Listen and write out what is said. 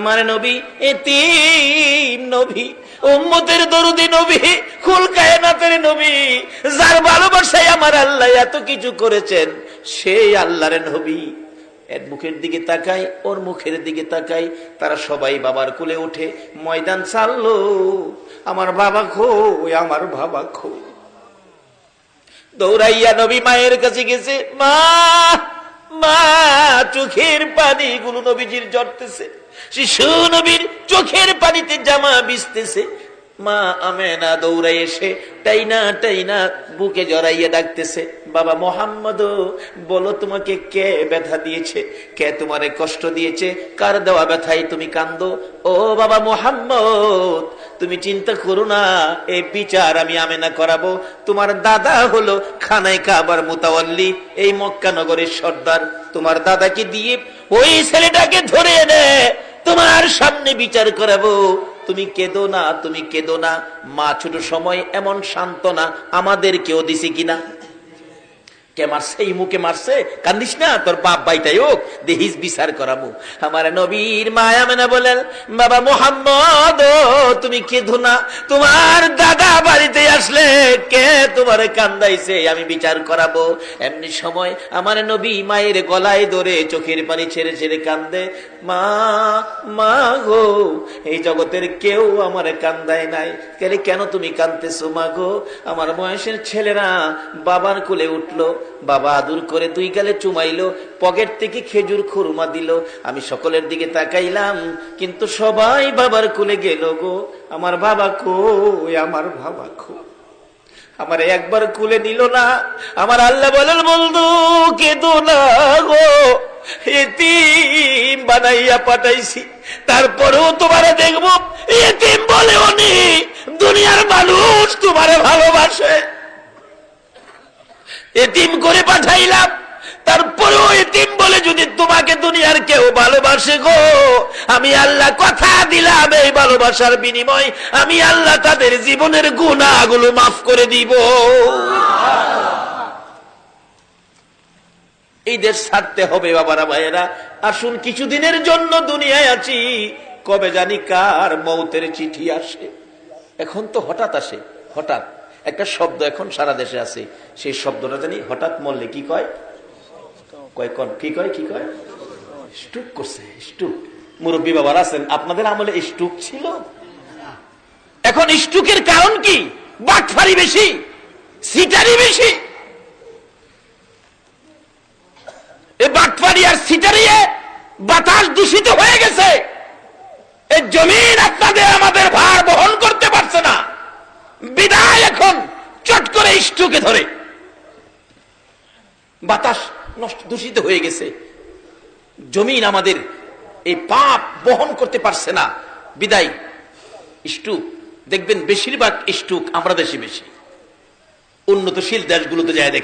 আমার নবী নবী, উম্মতের দরুদি নবী নবী, যার ভালোবাসায় আমার আল্লাহ এত কিছু করেছেন, সেই নবী। এর মুখের দিকে তাকাই ওর মুখের দিকে তাকাই তারা সবাই বাবার কোলে উঠে ময়দান চাললো আমার বাবা খো আমার বাবা খো। দৌড়াইয়া নবী মায়ের কাছে গেছে, মা মা চোখের পানি গুলো নবীজির জড়তেছে শিশু নবীর চোখের পানিতে জামা বিছতেছে মা আমেনা দৌড়াই এসে টাইনা টাইনা বুকে জড়াইয়া ডাকতেছে, বাবা মোহাম্মদ বলো তোমাকে কে ব্যথা দিয়েছে? কে তোমারে কষ্ট দিয়েছে? কার দেওয়া ব্যথায় তুমি কান্দো? ও বাবা মোহাম্মদ, তুমি চিন্তা করো না এই বিচার আমি আমেনা করাবো। তোমার দাদা হলো খানায় কাবার মুতাওয়াল্লি, এই মক্কা নগরের সর্দার। তোমার দাদাকে দিয়ে ওই ছেলেটাকে ধরে এনে তোমার সামনে বিচার করাবো। তুমি কেঁদো না, তুমি কেঁদো না। মা, ছোট সময় এমন শান্ত না আমাদের কেউ দিছে কিনা? কে মারছে, এই মুখে মারছে? কান্দিস না? তোর বাপ বাইটাই হোক দেহিস বিচার করাবো আমার নবীর মায়া মেনা বলেন, বাবা মোহাম্মদ তুমি কেঁদো ধুনা তোমার দাদা বাড়িতে আসলে কে তোমার কান্দাইছে? আমি বিচার করাবো। এমনি সময় আমার নবী মায়ের গলায় ধরে চোখের পানি ছেড়ে ছেড়ে কান্দে, মা মা গো, এই জগতের কেউ আমার কান্দায় নাই। কেন তুমি কান্দতেছো মা গো? আমার বয়সের ছেলেরা বাবার কোলে উঠল বাবা আদুর করে দুই গালে চুমাইলো, পকেট থেকে খেজুর খুরমা দিল। আমি সকলের দিকে তাকাইলাম, কিন্তু সবাই বাবার কোলে গেল গো। আমার বাবা কো আমার বাবা কো আমার একবার কুলে নিল না, আমার আল্লাহ বলেন, বন্ধু, কেঁদো না গো। এতিম বানাইয়া পাঠাইছি, তারপরেও তোমারে দেখব। এতিম বলে দুনিয়ার মানুষ তোমারে ভালোবাসে এতিম করে পাঠাইলাম। তারপরেও এতিম বলে যদি তোমাকে দুনিয়ার কেউ ভালোবাসে গো, আমি আল্লাহ কথা দিলাম এই ভালোবাসার বিনিময়। আমি আল্লাহ তাদের জীবনের গুণাগুলো মাফ করে দিব। এই দেশ ছাড়তে হবে বাবারা ভাইয়েরা। আসুন কিছুদিনের জন্য দুনিয়ায় আছি। কবে জানি কার মৌতের চিঠি আসে। এখন তো হঠাৎ আসে, হঠাৎ। একটা শব্দ এখন সারা দেশে আছে। সেই শব্দটা জানি হঠাৎ মরলে কি কয়? কয় কি কয়? কি কয়? স্টুক করছে স্টুক মুরব্বী বাবার আছেন। আপনাদের আমলে স্টুক ছিল? এখন স্টুকের কারণ কি? বাটফারি বেশি, সিটারি বেশি। বাটফারি আর সিটারিয়ে বাতাস দূষিত হয়ে গেছে। এই জমিন আপনাদের আমাদের ভার বহন করতে পারছে না। বিদায় স্টুকে ধরে। বাতাস নষ্ট, দূষিত হয়ে গেছে। জমিন আমাদের এই পাপ বহন করতে পারছে না। বিদায়। স্টুক দেখবেন বেশিরভাগ স্টুক আমরা দেশে বেশি। উন্নতশীল দেশগুলোতে যায় দেখে